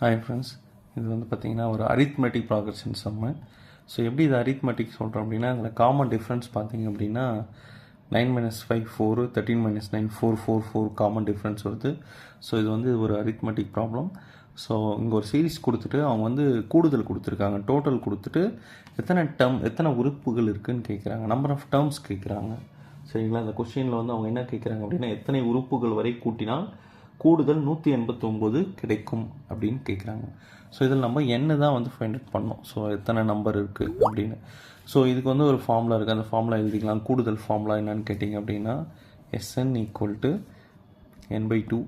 Hi friends இது வந்து பார்த்தீங்கன்னா ஒரு அரித்மெட்டிக் ப்ராக்ரஷன் சம்மு ஸோ எப்படி இது அரித்மெட்டிக் சொல்கிறோம் அப்படின்னா அதில் காமன் டிஃப்ரென்ஸ் பார்த்தீங்க அப்படின்னா nine minus five four thirteen minus nine four four four common difference வருது. ஸோ இது வந்து ஒரு அரித்மெட்டிக் ப்ராப்ளம் ஸோ இங்கே ஒரு சீரிஸ் கொடுத்துட்டு அவங்க வந்து கூடுதல் கொடுத்துருக்காங்க. டோட்டல் கொடுத்துட்டு எத்தனை டேர்ம் எத்தனை உறுப்புகள் இருக்குதுன்னு கேட்குறாங்க நம்பர் ஆஃப் டேர்ம்ஸ் கேட்குறாங்க சரிங்களா? அந்த கொஷினில் வந்து அவங்க என்ன கேட்குறாங்க அப்படின்னா எத்தனை உறுப்புகள் வரை கூட்டினால் கூடுதல் நூற்றி எண்பத்தொம்போது கிடைக்கும் அப்படின்னு கேட்குறாங்க ஸோ இதில் நம்ம என்ன தான் வந்து ஃபைண்ட் அவுட் பண்ணோம். ஸோ எத்தனை நம்பர் இருக்குது அப்படின்னு. ஸோ இதுக்கு வந்து ஒரு ஃபார்முலா இருக்குது அந்த ஃபார்முலா எழுதிக்கலாம். கூடுதல் ஃபார்முலா என்னன்னு கேட்டிங்க அப்படின்னா SN equal to N by two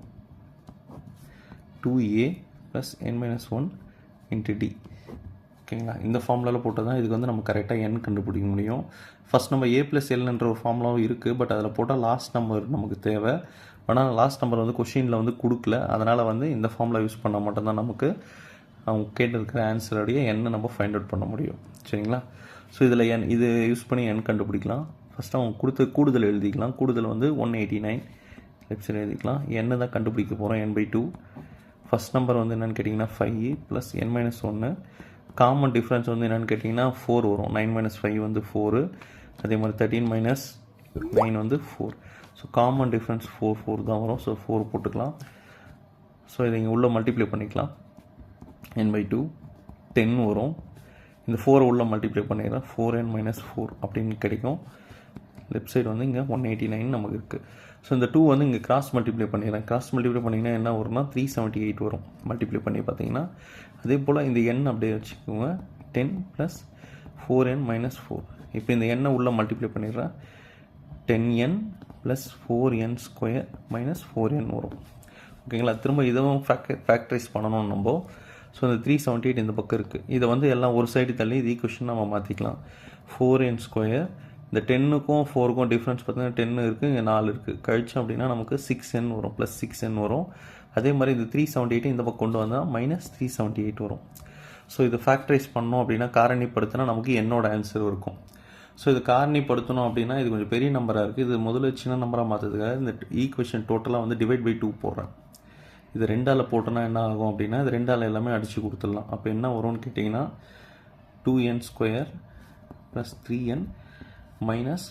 two A plus N minus one into D ஓகேங்களா? இந்த ஃபார்முலாவில் போட்டால் தான் இதுக்கு வந்து நம்ம கரெக்டாக என் கண்டுபிடிக்க முடியும். ஃபஸ்ட் நம்ம ஏ ப்ளஸ் எல்ன்ற ஒரு ஃபார்முலாவும் இருக்குது பட் அதில் போட்டால் லாஸ்ட் நம்பர் நமக்கு தேவை. ஆனால் லாஸ்ட் நம்பர் வந்து கொஷினில் வந்து கொடுக்கல. அதனால் வந்து இந்த ஃபார்மில் யூஸ் பண்ணால் மட்டும்தான் நமக்கு அவங்க கேட்டிருக்கிற ஆன்சருடைய என்ன நம்ம ஃபைண்ட் அவுட் பண்ண முடியும். சரிங்களா? ஸோ இதில் என் இது யூஸ் பண்ணி எண் கண்டுபிடிக்கலாம். ஃபஸ்ட்டு அவங்க கொடுத்த கூடுதல் எழுதிக்கலாம். கூடுதல் வந்து one eighty nine left side எழுதிக்கலாம். என்ன தான் கண்டுபிடிக்க போகிறோம் N by two first number வந்து என்னென்னு கேட்டிங்கன்னா ஃபைவ் ப்ளஸ் என் மைனஸ் ஒன்று காமன் டிஃப்ரென்ஸ் வந்து என்னென்னு கேட்டிங்கன்னா ஃபோர் வரும். நைன் மைனஸ் ஃபைவ் வந்து ஃபோரு அதே மாதிரி தேர்ட்டீன் மைனஸ் நைன் வந்து four so common difference four four தான் வரும். ஸோ ஃபோர் போட்டுக்கலாம். ஸோ இதை இங்கே உள்ளே மல்டிப்ளை பண்ணிக்கலாம். என் பை டூ டென் வரும். இந்த ஃபோரை உள்ளே மல்டிப்ளை பண்ணிடுறேன். ஃபோர் என் மைனஸ் ஃபோர் அப்படின்னு கிடைக்கும். லெஃப்ட் சைடு வந்து இங்கே ஒன் எயிட்டி நைன் நமக்கு இருக்குது ஸோ இந்த டூ வந்து இங்கே கிராஸ் மல்டிப்ளை பண்ணிடுறேன். கிராஸ் மல்டிப்ளை பண்ணிங்கன்னா என்ன வரும்னா த்ரீ செவன்ட்டி எயிட் வரும். மல்டிப்ளை பண்ணி பார்த்தீங்கன்னா அதே போல் இந்த எண் அப்படியே வச்சுக்கோங்க. Ten plus four N minus four இப்போ இந்த எண்ணை உள்ளே மல்டிப்ளை பண்ணிடுறேன். Ten N plus four N square minus four N வரும். ஓகேங்களா திரும்ப இதுவும் ஃபேக்ட் ஃபேக்டரைஸ் பண்ணணும் நம்ம ஸோ இந்த த்ரீ செவன்ட்டி எயிட் இந்த பக்கம் இருக்குது இதை வந்து எல்லாம் ஒரு சைடு தள்ளி இது ஈக்குவேஷன் நம்ம மாற்றிக்கலாம் ஃபோர் என் ஸ்கொயர் இந்த டென்னுக்கும் ஃபோருக்கும் டிஃப்ரென்ஸ் பார்த்தீங்கன்னா டென்னு இருக்குது இங்கே நாலு இருக்குது கழிச்சோம் அப்படின்னா நமக்கு சிக்ஸ் என் வரும் ப்ளஸ் சிக்ஸ் என் வரும். அதே மாதிரி இந்த த்ரீ செவன்ட்டி எயிட் இந்த பக்கம் கொண்டு வந்தால் மைனஸ் த்ரீ செவன்ட்டி எயிட் வரும். ஸோ இது ஃபேக்டரைஸ் பண்ணோம் அப்படின்னா காரணிப்படுத்தினா நமக்கு என்னோட ஆன்சர் இருக்கும். ஸோ இது காரணிப்படுத்தணும் அப்படின்னா இது கொஞ்சம் பெரிய நம்பராக இருக்குது இது முதல்ல சின்ன நம்பராக மாற்றுறதுக்காக இந்த ஈக்குவேஷன் டோட்டலாக வந்து டிவைட் பை டூ போடுறேன் இது ரெண்டால் போட்டோன்னா என்ன ஆகும் அப்படின்னா இது ரெண்டால் எல்லாமே அடித்து கொடுத்துடலாம். அப்போ என்ன வரும்னு கேட்டிங்கன்னா two N square plus three N minus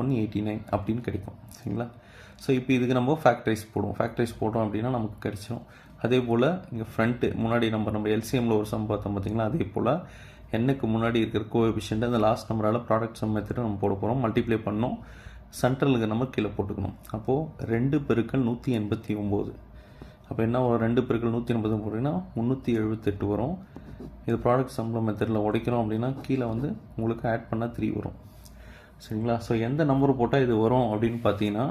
one eighty nine அப்படின்னு கிடைக்கும். சரிங்களா? ஸோ இப்போ இதுக்கு நம்ம ஃபேக்டரைஸ் போடுவோம். ஃபேக்டரைஸ் போட்டோம் அப்படின்னா நமக்கு கிடைச்சிடும் அதே போல் இங்கே ஃப்ரண்ட்டு முன்னாடி நம்ம நம்ம எல்சிஎம்மில் ஒரு சம் பார்த்தோம் பார்த்தீங்களா? அதே போல் என்னுக்கு முன்னாடி இருக்கிற கோஎஃபிஷியன்ட் அந்த லாஸ்ட் நம்பரால் ப்ராடக்ட் சம் மெத்தட் நம்ம போட போகிறோம் மல்டிப்ளை பண்ணோம். சென்ட்ரலுக்கு நம்ம கீழே போட்டுக்கணும். அப்போது ரெண்டு பெருக்கள் நூற்றி எண்பத்தி ஒம்பது அப்போ என்ன வரும்? ரெண்டு பெருக்கள் நூற்றி எண்பது போட்டிங்கன்னா முந்நூற்றி எழுபத்தெட்டு வரும். இது ப்ராடக்ட் சம்பளம் மெத்தடில் உடைக்கிறோம் அப்படின்னா கீழே வந்து உங்களுக்கு ஆட் பண்ணால் த்ரீ வரும். சரிங்களா? ஸோ எந்த நம்பர் போட்டால் இது வரும் அப்படின்னு பார்த்தீங்கன்னா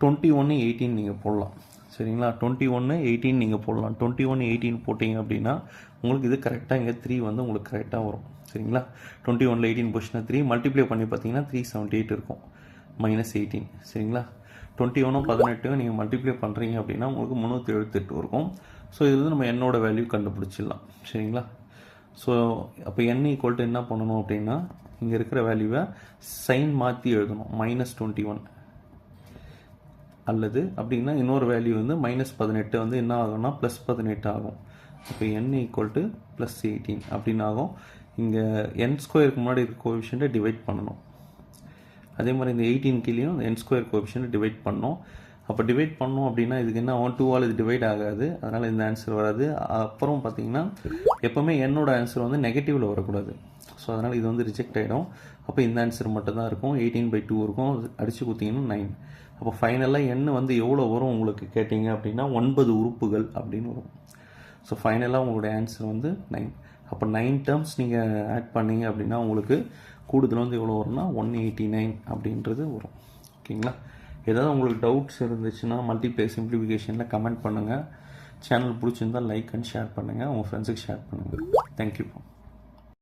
டுவெண்ட்டி ஒன்று எயிட்டீன் நீங்கள் போடலாம். சரிங்களா? டுவெண்ட்டி ஒன்று எயிட்டீன் நீங்கள் போடலாம். டுவெண்ட்டி ஒன் எயிட்டீன் போட்டிங்க அப்படின்னா உங்களுக்கு இது கரெக்டாக இங்கே த்ரீ வந்து உங்களுக்கு கரெக்டாக வரும். சரிங்களா? டுவெண்ட்டி ஒனில் எயிட்டீன் பொசிஷனை த்ரீ மல்டிப்ளை பண்ணி பார்த்தீங்கன்னா த்ரீ செவன்ட்டி எயிட் இருக்கும். மைனஸ் எயிட்டீன் சரிங்களா? டுவெண்ட்டி ஒன்றும் பதினெட்டும் நீங்கள் மல்டிப்ளை பண்ணுறீங்க அப்படின்னா உங்களுக்கு முந்நூற்றி எழுபத்தெட்டு இருக்கும். ஸோ இது வந்து நம்ம என்னோட வேல்யூ கண்டுபிடிச்சிடலாம். சரிங்களா? ஸோ அப்போ என் ஈக்குவல் என்ன பண்ணணும் அப்படின்னா இங்கே இருக்கிற வேல்யூவை சைன் மாற்றி எழுதணும். மைனஸ் டுவெண்ட்டி ஒன் அல்லது அப்படின்னா இன்னொரு வேல்யூ வந்து மைனஸ் பதினெட்டு வந்து என்ன ஆகும்னா ப்ளஸ் பதினெட்டு ஆகும். இப்போ N equal to plus eighteen அப்படின்னு ஆகும். இங்கே என் ஸ்கொயருக்கு முன்னாடி இருக்க கோவிஷன்ட்டை டிவைட் பண்ணணும். அதே மாதிரி இந்த எயிட்டீன் கீழேயும் என் ஸ்கொயர் கோவிஷன்ட்டை டிவைட் பண்ணோம் அப்போ டிவைட் பண்ணோம் அப்படின்னா இதுக்கு என்ன ஒன் டூவால் இது டிவைட் ஆகாது. அதனால் இந்த ஆன்சர் வராது. அப்புறம் பார்த்தீங்கன்னா எப்போவுமே என்னோட ஆன்சர் வந்து நெகட்டிவில் வரக்கூடாது. ஸோ அதனால் இது வந்து ரிஜெக்ட் ஆகிடும் அப்போ இந்த ஆன்சர் மட்டும் தான் இருக்கும். எயிட்டீன் பை டூ இருக்கும். அடித்து கொடுத்தீங்கன்னா நைன் அப்போ ஃபைனலாக எண் வந்து எவ்வளோ வரும் உங்களுக்கு கேட்டிங்க அப்படின்னா ஒன்பது உறுப்புகள் அப்படின்னு வரும். ஸோ ஃபைனலாக உங்களுடைய ஆன்சர் வந்து நைன் அப்போ நைன் டேர்ம்ஸ் நீங்கள் ஆட் பண்ணீங்க அப்படின்னா உங்களுக்கு கூடுதல் வந்து எவ்வளோ வரும்னா ஒன் எயிட்டி நைன் அப்படின்றது வரும். ஓகேங்களா? ஏதாவது உங்களுக்கு டவுட்ஸ் இருந்துச்சுன்னா மல்டிப்ளை சிம்பிளிஃபிகேஷனில் கமெண்ட் பண்ணுங்கள் சேனல் பிடிச்சிருந்தால் லைக் அண்ட் ஷேர் பண்ணுங்கள் உங்கள் ஃப்ரெண்ட்ஸுக்கு ஷேர் பண்ணுங்கள் தேங்க்யூ